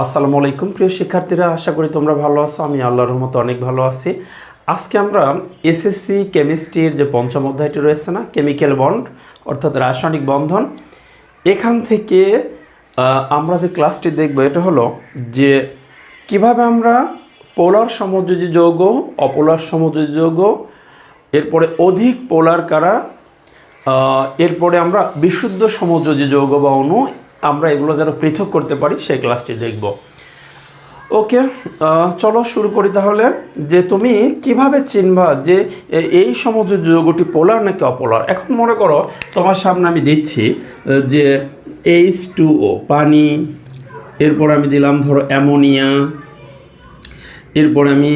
আসসালামু আলাইকুম, প্রিয় শিক্ষার্থীরা, আশা করি তোমরা ভালো আছো, আমি আল্লাহর রহমতে অনেক ভালো আছি। আজকে আমরা এসএসসি কেমিস্ট্রির যে পঞ্চম অধ্যায়টি রয়েছে না কেমিক্যাল বন্ড অর্থাৎ রাসায়নিক বন্ধন, এখান থেকে আমরা যে ক্লাসটি দেখব, এটা হলো যে কীভাবে আমরা পোলার সমযোজী যৌগ, অপোলার সমযোজী যৌগ, এরপরে অধিক পোলার কারা এরপরে আমরা বিশুদ্ধ সমযোজী যৌগ বা অণু আমরা এগুলো যেন পৃথক করতে পারি, সেই ক্লাসটি দেখব। ওকে চলো শুরু করি তাহলে। যে তুমি কীভাবে চিনবা যে এই যৌগটি পোলার নাকি অপোলার? এখন মনে করো তোমার সামনে আমি দিচ্ছি যে এইচ টু ও পানি, এরপর আমি দিলাম ধরো অ্যামোনিয়া, এরপর আমি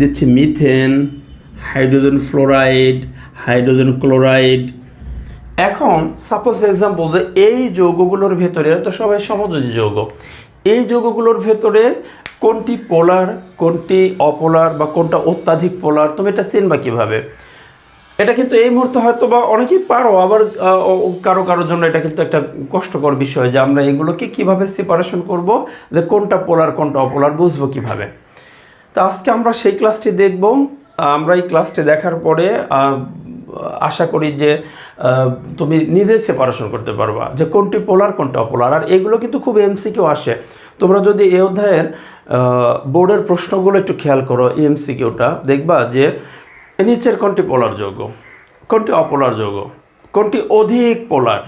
দিচ্ছি methane, hydrogen fluoride, hydrogen chloride এখন সাপোজ এক্সাম্পল যে এই যৌগগুলোর ভেতরে তো সবাই সমযোজী যৌগ, এই যৌগগুলোর ভেতরে কোনটি পোলার কোনটি অপোলার বা কোনটা অত্যাধিক পোলার তুমি এটা চিনবা কীভাবে? এটা কিন্তু এই মুহূর্তে হয়তো বা অনেকেই পারো, আবার কারও কারোর জন্য এটা কিন্তু একটা কষ্টকর বিষয় যে আমরা এগুলোকে কীভাবে সেপারেশন করব, যে কোনটা পোলার কোনটা অপোলার বুঝব কীভাবে? তো আজকে আমরা সেই ক্লাসটি দেখব, আমরা এই ক্লাসটি দেখার পরে আশা করি যে তুমি নিজে সেপারেশন করতে পারবা। যে কোনটি পোলার কোনটা অপোলার আর এগুলো কিন্তু খুব এমসিকিউ আসে। তোমরা যদি এই অধ্যায়ের বোর্ডের প্রশ্নগুলো একটু খেয়াল করো এমসিকিউটা দেখবা যে নিচের কোনটি পোলার যৌগ, কোনটি অপোলার যৌগ, কোনটি অধিক পোলার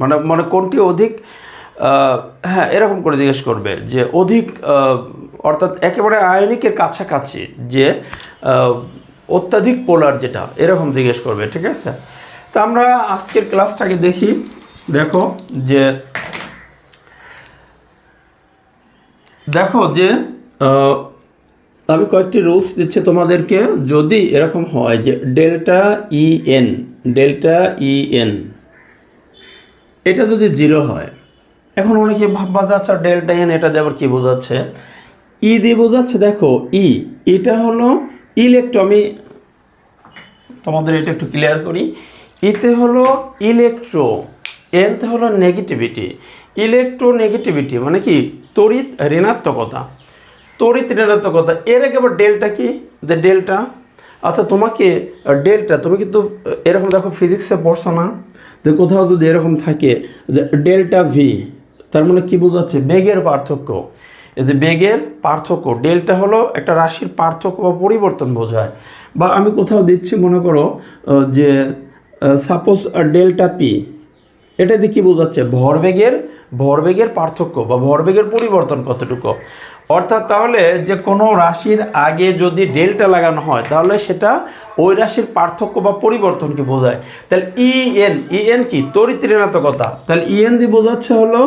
মানে মানে কোনটি অধিক হ্যাঁ এরকম করে জিজ্ঞেস করবে যে অধিক অর্থাৎ একেবারে আয়নিকের কাছাকাছি যে অত্যাধিক পোলার যেটা, এরকম জিজ্ঞেস করবে, ঠিক আছে? তা আমরা আজকের ক্লাসটাকে দেখি। দেখো যে দেখো যে আমি কয়েকটি রুলস দিচ্ছি তোমাদেরকে। যদি এরকম হয় যে delta E N delta E N এটা যদি জিরো হয়, এখন অনেকে ভাববা যে আচ্ছা ডেল্টা এন এটা আবার কী বোঝাচ্ছে? ই দিয়ে বোঝাচ্ছে, দেখো ই এটা হলো ইলেকট্রো আমি তোমাদের এটা একটু ক্লিয়ার করি। ইতে হলো ইলেকট্রো এনতে হলো নেগেটিভিটি ইলেকট্রো নেগেটিভিটি মানে কি? তড়িৎ ঋণাত্মকতা। তড়িৎ ঋণাত্মকতা, এর আগে আবার ডেল্টা কি? যে ডেল্টা আচ্ছা তোমাকে ডেল্টা তুমি কিন্তু এরকম দেখো ফিজিক্সে পড়ছো না, যে কোথাও যদি এরকম থাকে, যে ডেল্টা ভি তার মানে কি বোঝাচ্ছে? বেগের পার্থক্য। যে বেগের পার্থক্য, ডেল্টা হলো একটা রাশির পার্থক্য বা পরিবর্তন বোঝায়। বা আমি কোথাও দিচ্ছি, মনে করো যে সাপোজ ডেল্টা পি, এটা দিয়ে কী বোঝাচ্ছে? ভরবেগের ভরবেগের পার্থক্য বা ভরবেগের পরিবর্তন কতটুকু? অর্থাৎ তাহলে যে কোনো রাশির আগে যদি ডেল্টা লাগানো হয়, তাহলে সেটা ওই রাশির পার্থক্য বা পরিবর্তনকে বোঝায়। তাহলে ইএন ইএন কি? তড়িৎ ঋণাত্মকতা। তাহলে ইএন এন দিয়ে বোঝাচ্ছে হলো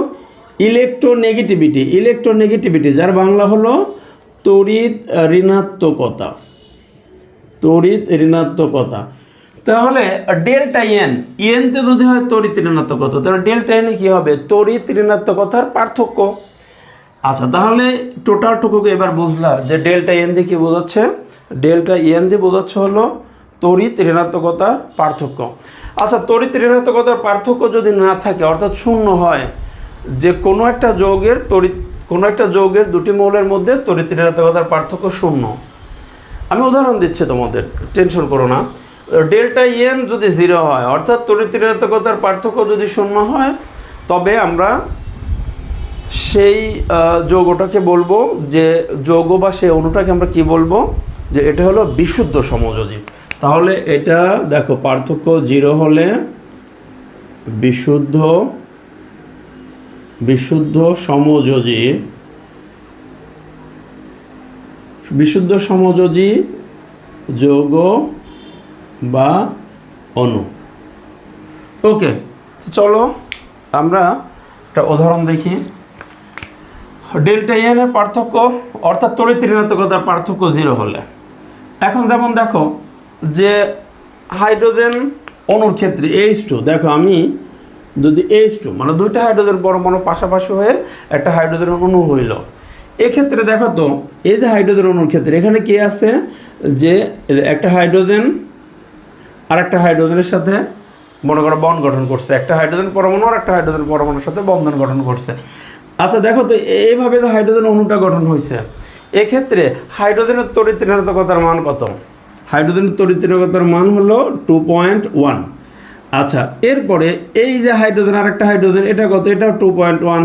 ইলেকট্রোনেগেটিভিটি ইলেকট্রোনেগেটিভিটি, যার বাংলা হলো তড়িৎ ঋণাত্মকতা। তড়িৎ ঋণাত্মকতা। তাহলে ডেল্টা এন এনতে যদি হয় তড়িৎ ঋণাত্মকতা, তাহলে ডেল্টা এনে কী হবে? তড়িৎ ঋণাত্মকতার পার্থক্য। আচ্ছা তাহলে টোটালটুকুকে এবার বুঝলাম যে ডেল্টা এন দিয়ে কী বোঝাচ্ছে? ডেল্টা এন দিয়ে বোঝাচ্ছে হলো তড়িৎ ঋণাত্মকতার পার্থক্য। আচ্ছা তড়িৎ ঋণাত্মকতার পার্থক্য যদি না থাকে, অর্থাৎ শূন্য হয় যে কোনো একটা যৌগের তড়িৎ কোনো একটা যৌগের দুটি মৌলের মধ্যে তড়িৎ পার্থক্য শূন্য। আমি উদাহরণ দিচ্ছি তোমাদের, টেনশন করো না। ডেল্টা এন যদি জিরো হয়, অর্থাৎ তড়িৎ পার্থক্য যদি শূন্য হয়, তবে আমরা সেই যৌগটাকে বলব যে যৌগ বা সেই অণুটাকে আমরা কি বলব? যে এটা হলো বিশুদ্ধ সমযোজী। তাহলে এটা, দেখো, পার্থক্য জিরো হলে বিশুদ্ধ বিশুদ্ধ সমযোজী বিশুদ্ধ সমযোজী যৌগ বা অণু ওকে চলো আমরা একটা উদাহরণ দেখি। ডেল্টা এর পার্থক্য, অর্থাৎ তড়িৎ ঋণাত্মকতার পার্থক্য জিরো হলে। এখন যেমন দেখো যে হাইড্রোজেন অণুর ক্ষেত্রে এইচ টু দেখো আমি যদি এইচ টু মানে দুইটা হাইড্রোজেন পরমাণু পাশাপাশি হয়ে একটা হাইড্রোজেন অণু হইল। এক্ষেত্রে দেখো তো, এই যে হাইড্রোজেন অণুর ক্ষেত্রে এখানে কি আছে? যে একটা হাইড্রোজেন আর একটা হাইড্রোজেনের সাথে মনে করো বন গঠন করছে। একটা হাইড্রোজেন পরমাণু আর একটা হাইড্রোজেন পরমাণুর সাথে বন্ধন গঠন করছে। আচ্ছা দেখো তো, এইভাবে তো হাইড্রোজেন অণুটা গঠন হয়েছে এক্ষেত্রে হাইড্রোজেনের তড়িৎ মান কত? হাইড্রোজেনের তড়িৎ মান হলো টু পয়েন্ট ওয়ান আচ্ছা এরপরে এই যে হাইড্রোজেন আর একটা হাইড্রোজেন, এটা কত? এটা টু পয়েন্ট ওয়ান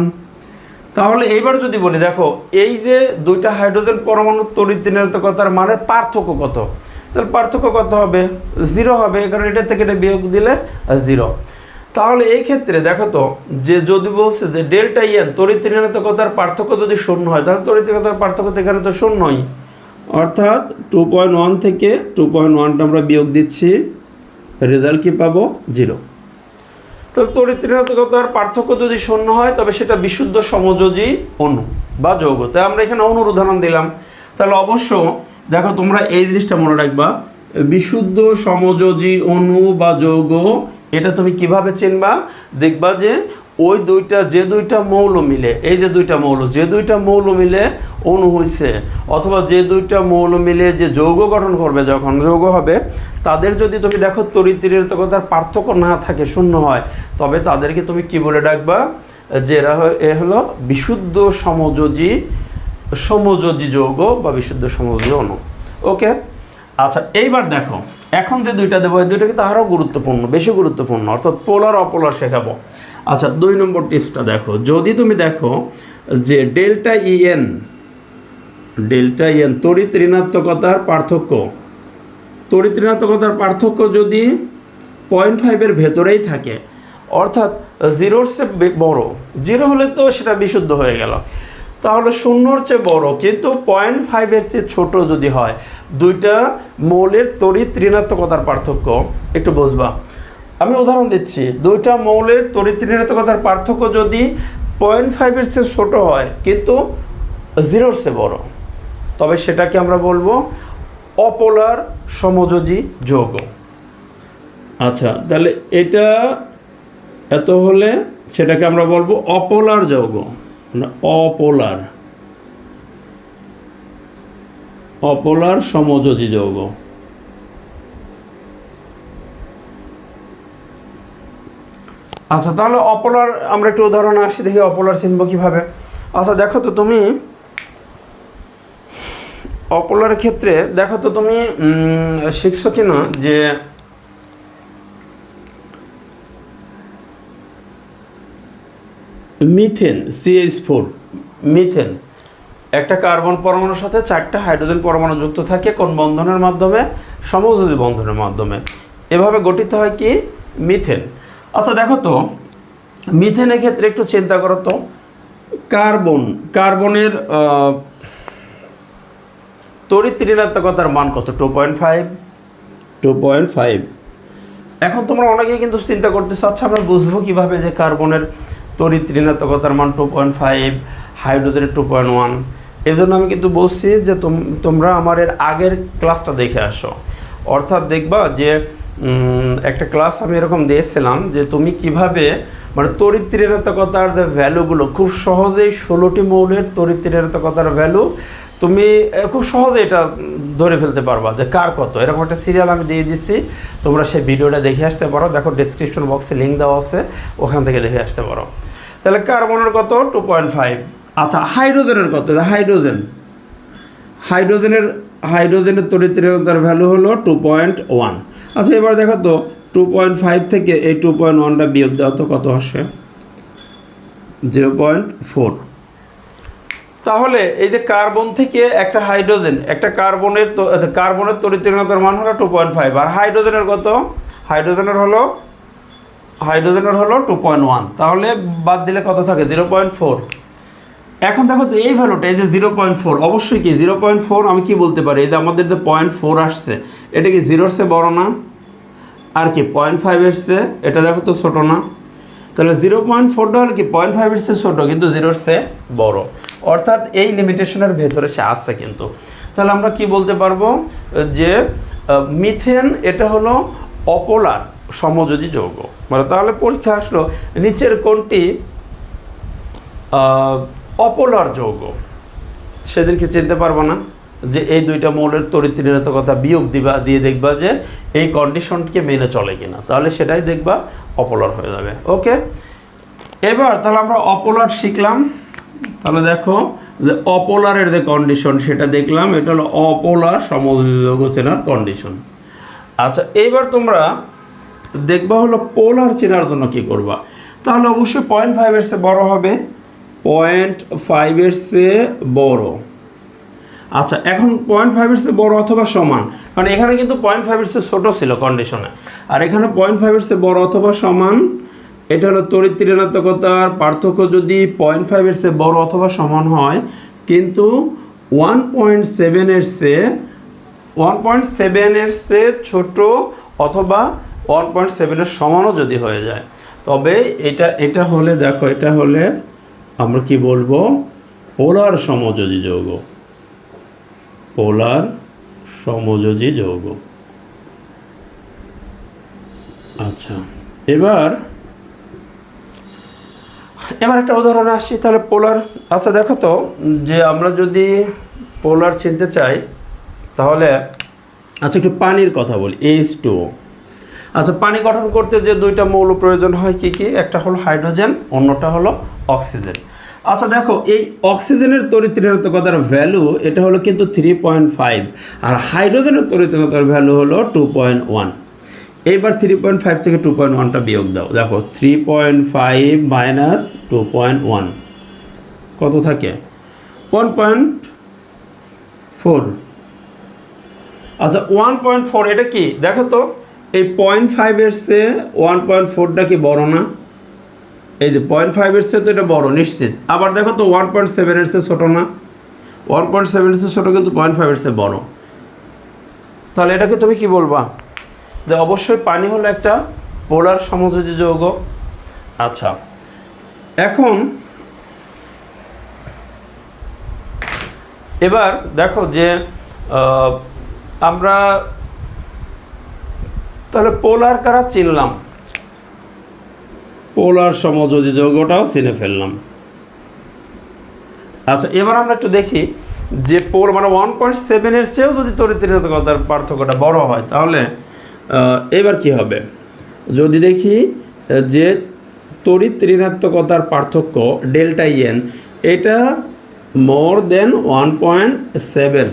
তাহলে এইবার যদি বলি, দেখো, এই যে দুইটা হাইড্রোজেন পরমাণু তড়িৎ ঋণাত্মকতার মানের পার্থক্য কত? তাহলে পার্থক্য কত হবে? জিরো হবে, কারণ এটা থেকে এটা বিয়োগ দিলে জিরো তাহলে এই ক্ষেত্রে দেখো তো, যে যদি বলছে যে ডেল্টা ইএন তড়িৎ ঋণাত্মকতার পার্থক্য যদি শূন্য হয়, তাহলে তড়িৎ পার্থক্য তো এখানে তো শূন্যই। অর্থাৎ টু পয়েন্ট ওয়ান থেকে টু পয়েন্ট ওয়ানটা আমরা বিয়োগ দিচ্ছি। রেজাল্ট কী পাবো? জিরো। তো তড়িৎ ঋণাত্মকতার পার্থক্য যদি শূন্য হয়, তবে সেটা বিশুদ্ধ সমযোজী অনু বা যৌগ। তাই আমরা এখানে অণুর উদাহরণ দিলাম। তাহলে অবশ্য দেখো তোমরা এই জিনিসটা মনে রাখবা, বিশুদ্ধ সমযোজী অনু বা যৌগ, এটা তুমি কীভাবে চিনবা? দেখবা যে ওই দুইটা, যে দুইটা মৌল মিলে, এই যে দুইটা মৌল, যে দুইটা মৌল মিলে অণু হয়েছে অথবা যে দুইটা মৌল মিলে যে যৌগ গঠন করবে, যখন যৌগ হবে, তাদের যদি তুমি দেখো তরিতিরতার পার্থক্য না থাকে, শূন্য হয়, তবে তাদেরকে তুমি কি বলে ডাকবা? যে এরা এ হলো বিশুদ্ধ সমযোজী সমযোজী যৌগ বা বিশুদ্ধ সমযোজী অণু। ওকে? আচ্ছা এইবার দেখো। এখন যে দুইটা দেবো, এই দুইটা কিন্তু আরও গুরুত্বপূর্ণ, বেশি গুরুত্বপূর্ণ, অর্থাৎ পোলার অপোলার শেখাবো। আচ্ছা দুই নম্বর টেস্টটা দেখো। যদি তুমি দেখো যে ডেল্টা ইএন ডেল্টা ইএন তড়িৎ ঋণাত্মকতার পার্থক্য তড়িৎ পার্থক্য যদি পয়েন্ট ফাইভের ভেতরেই থাকে, অর্থাৎ জিরোর সে বড় জিরো হলে তো সেটা বিশুদ্ধ হয়ে গেল। তাহলে শূন্যর চেয়ে বড়, কিন্তু পয়েন্ট ফাইভের চেয়ে ছোট যদি হয়, দুইটা মৌলের তড়িৎ ঋণাত্মকতার পার্থক্য, একটু বুঝবা। আমি উদাহরণ দিচ্ছি, দুইটা মৌলের তড়িৎ ঋণাত্মকতার পার্থক্য যদি পয়েন্ট ফাইভের চেয়ে ছোট হয়, কিন্তু জিরোর চেয়ে বড়, তবে সেটাকে আমরা বলব অপোলার সমযোজী যৌগ। আচ্ছা তাহলে এটা এত হলে সেটাকে আমরা বলব অপোলার যৌগ। মানে অপোলার। অপোলার সমযোজী যৌগ। আচ্ছা তাহলে অপোলার, আমরা একটু উদাহরণ আসি, দেখি অপোলার চিনব কীভাবে। আচ্ছা দেখো তো তুমি, অপোলার ক্ষেত্রে, দেখো তো তুমি শিখছো কি না যে মিথেন সিএইচ ফোর মিথেন। একটা কার্বন পরমাণুর সাথে চারটা হাইড্রোজেন পরমাণু যুক্ত থাকে কোন বন্ধনের মাধ্যমে? সমযোজী বন্ধনের মাধ্যমে। এভাবে গঠিত হয় কি? মিথেন। আচ্ছা দেখো তো মিথেনের ক্ষেত্রে একটু চিন্তা করো তো। কার্বন কার্বনের তড়িৎ ঋণাত্মকতার মান কত? Two point five two point five এখন তোমরা অনেকেই কিন্তু চিন্তা করতেছো আচ্ছা আমরা বুঝব কীভাবে যে কার্বনের তড়িৎ ঋণাত্মকতার মান টু পয়েন্ট ফাইভ হাইড্রোজেনের টু পয়েন্ট ওয়ান এই জন্য আমি কিন্তু বলছি যে তোম- তোমরা আমার এর আগের ক্লাসটা দেখে আসো। অর্থাৎ দেখবা যে একটা ক্লাস আমি এরকম দিয়েছিলাম যে তুমি কীভাবে মানে তড়িৎ যে ভ্যালুগুলো খুব সহজেই ষোলোটি মৌলের তড়িৎ ভ্যালু তুমি খুব সহজে এটা ধরে ফেলতে পারবা যে কার কত। এরকম একটা সিরিয়াল আমি দিয়ে দিচ্ছি তোমরা সেই ভিডিওটা দেখে আসতে পারো। দেখো ডিসক্রিপশন বক্সে লিঙ্ক দেওয়া আছে, ওখান থেকে দেখে আসতে পারো। তাহলে কার্বনের কত? টু পয়েন্ট ফাইভ আচ্ছা হাইড্রোজেনের কত? হাইড্রোজেন। হাইড্রোজেনের হাইড্রোজেনের তরিত্রিতার ভ্যালু হলো টু পয়েন্ট ওয়ান আচ্ছা এবার দেখো তো টু পয়েন্ট ফাইভ থেকে এই টু পয়েন্ট ওয়ানটা বিয়োগ দেওয়া তো কত আসে? জিরো পয়েন্ট ফোর তাহলে এই যে কার্বন থেকে একটা হাইড্রোজেন একটা কার্বনের আচ্ছা, কার্বনের তরিত্রিতার মান হলো টু পয়েন্ট ফাইভ আর হাইড্রোজেনের কত? হাইড্রোজেনের হলো হাইড্রোজেনের হলো টু পয়েন্ট ওয়ান তাহলে বাদ দিলে কত থাকে? জিরো পয়েন্ট ফোর এখন দেখো তো এই ভ্যালুটা এই যে জিরো পয়েন্ট ফোর অবশ্যই কি জিরো পয়েন্ট ফোর আমি কি বলতে পারি? এই যে আমাদের যে পয়েন্ট ফোর আসছে, এটা কি জিরোর চেয়ে বড় না? আর কি পয়েন্ট ফাইভ এসছে এটা দেখো তো ছোটো না? তাহলে জিরো পয়েন্ট ফোরটা হলে কি পয়েন্ট ফাইভ এসছে ছোটো, কিন্তু জিরোর চেয়ে বড়। অর্থাৎ এই লিমিটেশনের ভেতরে সে আসছে কিন্তু। তাহলে আমরা কি বলতে পারব? যে মিথেন এটা হলো অপোলার সমযোজী যৌগ। মানে তাহলে পরীক্ষা আসলো। নিচের কোনটি অপোলার যৌগ। সেদিনকে চিনতে পারব না যে এই দুইটা মৌলের তরিত্রিণাত্মকতা বিয়োগ দিবা, দিয়ে দেখবা যে এই কন্ডিশনকে মেনে চলে কিনা। তাহলে সেটাই দেখবা, অপোলার হয়ে যাবে। ওকে? এবার তাহলে আমরা অপোলার শিখলাম। তাহলে দেখো যে অপোলারের যে কন্ডিশন, সেটা দেখলাম। এটা হলো অপোলার সমযোজী চেনার কন্ডিশন। আচ্ছা এইবার তোমরা দেখবা হলো পোলার চেনার জন্য কি করবা? তাহলে অবশ্যই পয়েন্ট ফাইভের চেয়ে বড় হবে। পয়েন্ট ফাইভের চেয়ে বড়। আচ্ছা এখন পয়েন্ট ফাইভের চেয়ে বড় অথবা সমান? কারণ এখানে কিন্তু পয়েন্ট ফাইভের চেয়ে ছোটো ছিল কন্ডিশনে আর এখানে পয়েন্ট ফাইভের চেয়ে বড় অথবা সমান, এটা হলো তড়িৎ ঋণাত্মকতার পার্থক্য যদি পয়েন্ট ফাইভের চেয়ে বড় অথবা সমান হয়, কিন্তু ওয়ান পয়েন্ট সেভেনের চেয়ে ওয়ান পয়েন্ট সেভেনের চেয়ে ছোটো অথবা ওয়ান পয়েন্ট সেভেনের সমানও যদি হয়ে যায়। তবে এটা এটা হলে দেখো, এটা হলে আমরা কি বলব? পোলার সমযোজী যৌগ। পোলার সমযোজী যৌগ। আচ্ছা এবার এবার একটা উদাহরণ আসি, তাহলে পোলার আচ্ছা দেখো তো, যে আমরা যদি পোলার চিনতে চাই, তাহলে আচ্ছা একটু পানির কথা বলি এইচ টু আচ্ছা পানি গঠন করতে যে দুইটা মৌল প্রয়োজন হয় কি কি? একটা হলো হাইড্রোজেন, অন্যটা হলো অক্সিজেন। আচ্ছা দেখো, এই অক্সিজেনের তরিত্রিণাত্মকতার ভ্যালু, এটা হলো কিন্তু থ্রি পয়েন্ট ফাইভ আর হাইড্রোজেনের তরিত্রিণতার ভ্যালু হলো টু পয়েন্ট ওয়ান এইবার থ্রি পয়েন্ট ফাইভ থেকে টু পয়েন্ট ওয়ানটা বিয়োগ দাও। দেখো three point five minus two point one কত থাকে? ওয়ান পয়েন্ট ফোর আচ্ছা ওয়ান পয়েন্ট ফোর এটা কি? দেখো তো এই পয়েন্ট ফাইভের চেয়ে ওয়ান পয়েন্ট ফোরটা কি বড় না? এই যে পয়েন্ট ফাইভের চেয়ে তো এটা বড়, নিশ্চিত। আবার দেখো তো ওয়ান পয়েন্ট সেভেনের চেয়ে ছোটো না। ওয়ান পয়েন্ট সেভেনের চেয়ে ছোটো কিন্তু পয়েন্ট ফাইভের চেয়ে বড়। তাহলে এটাকে তুমি কি বলবা? যে অবশ্যই পানি হলো একটা পোলার সমযোজী যৌগ। আচ্ছা। এখন এবার দেখো যে আমরা তাহলে পোলার কারা চিনলাম? পোলার সমযোজী যৌগটাও চিনে ফেললাম। আচ্ছা এবার আমরা একটু দেখি যে পোল মানে ওয়ান পয়েন্ট সেভেনের চেয়েও যদি তরিত্রিণাত্মকতার পার্থক্যটা বড় হয় তাহলে এবার কি হবে? যদি দেখি যে তড়িৎ ঋণাত্মকতার পার্থক্য ডেল্টা ইএন এটা more than one point seven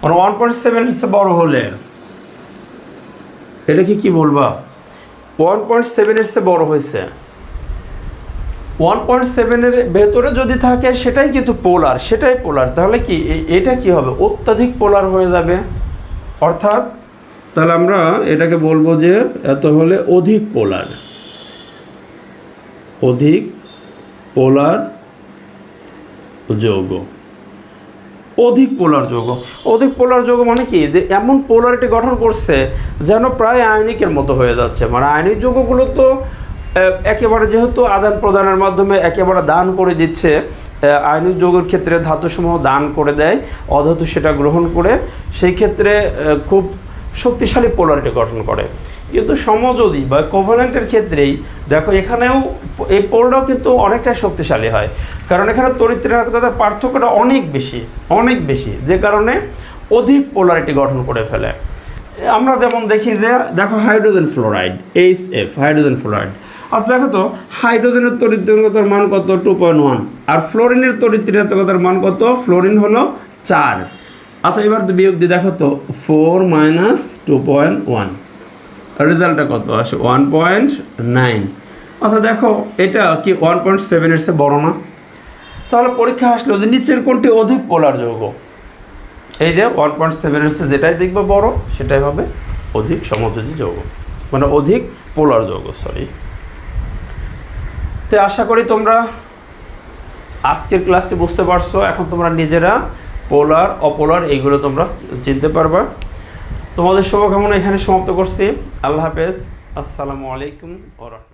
মানে ওয়ান পয়েন্ট সেভেন বড় হলে এটা কি বলবা? ওয়ান পয়েন্ট সেভেনের চেয়ে বড় হয়েছে। ওয়ান পয়েন্ট সেভেনের ভেতরে যদি থাকে, সেটাই কিন্তু পোলার সেটাই পোলার তাহলে কি এটা কি হবে? অত্যাধিক পোলার হয়ে যাবে। অর্থাৎ, তাহলে আমরা এটাকে বলব যে, এত হলে অধিক পোলার অধিক পোলার যৌগ। অধিক পোলার যৌগ। অধিক পোলার যৌগ মানে কি? যে এমন পোলারিটি গঠন করছে যেন প্রায় আয়নিকের মতো হয়ে যাচ্ছে। মানে আয়নিক যৌগগুলো তো একেবারে যেহেতু আদান প্রদানের মাধ্যমে একেবারে দান করে দিচ্ছে আয়নিক যৌগের ক্ষেত্রে ধাতুসমূহ দান করে দেয়, অধাতু সেটা গ্রহণ করে, সেই ক্ষেত্রে খুব শক্তিশালী পোলারিটি গঠন করে। কিন্তু সমযোজী বা কোভালেন্টের ক্ষেত্রেই, দেখো এখানেও এই পোলটাও কিন্তু অনেকটাই শক্তিশালী হয়। কারণ এখানে তরিত্রিণাত্মকতার পার্থক্যটা অনেক বেশি অনেক বেশি, যে কারণে অধিক পোলারিটি গঠন করে ফেলে। আমরা যেমন দেখি যে, দেখো hydrogen fluoride H F hydrogen fluoride আর দেখো তো হাইড্রোজেনের তরিত্রিণাত্মকতার মান কত? টু পয়েন্ট ওয়ান আর ফ্লোরিনের তরিত্রিণাত্মকতার মান কত? ফ্লোরিন হলো চার। আচ্ছা এবার বিয়োগ দিয়ে দেখো তো four minus two point one রেজাল্টটা কত? আসে ওয়ান পয়েন্ট নাইন আচ্ছা দেখো, এটা কি ওয়ান পয়েন্ট সেভেনের চেয়ে বড় না? তাহলে পরীক্ষা আসলো যে নিচের কোনটি অধিক পোলার যৌগ? এই যে ওয়ান পয়েন্ট সেভেনের চেয়ে যেটাই দেখবে বড়, সেটাই হবে অধিক সমযোজী যৌগ। মানে অধিক পোলার যৌগ সরি তো আশা করি তোমরা আজকের ক্লাসটি বুঝতে পারছ। এখন তোমরা নিজেরা পোলার অপোলার এইগুলো তোমরা চিনতে পারবা। তোমাদের শুভকামনা এখানে সমাপ্ত করছি। আল্লাহ হাফেজ। আসসালামু আলাইকুম ওরহমতুল্লাহ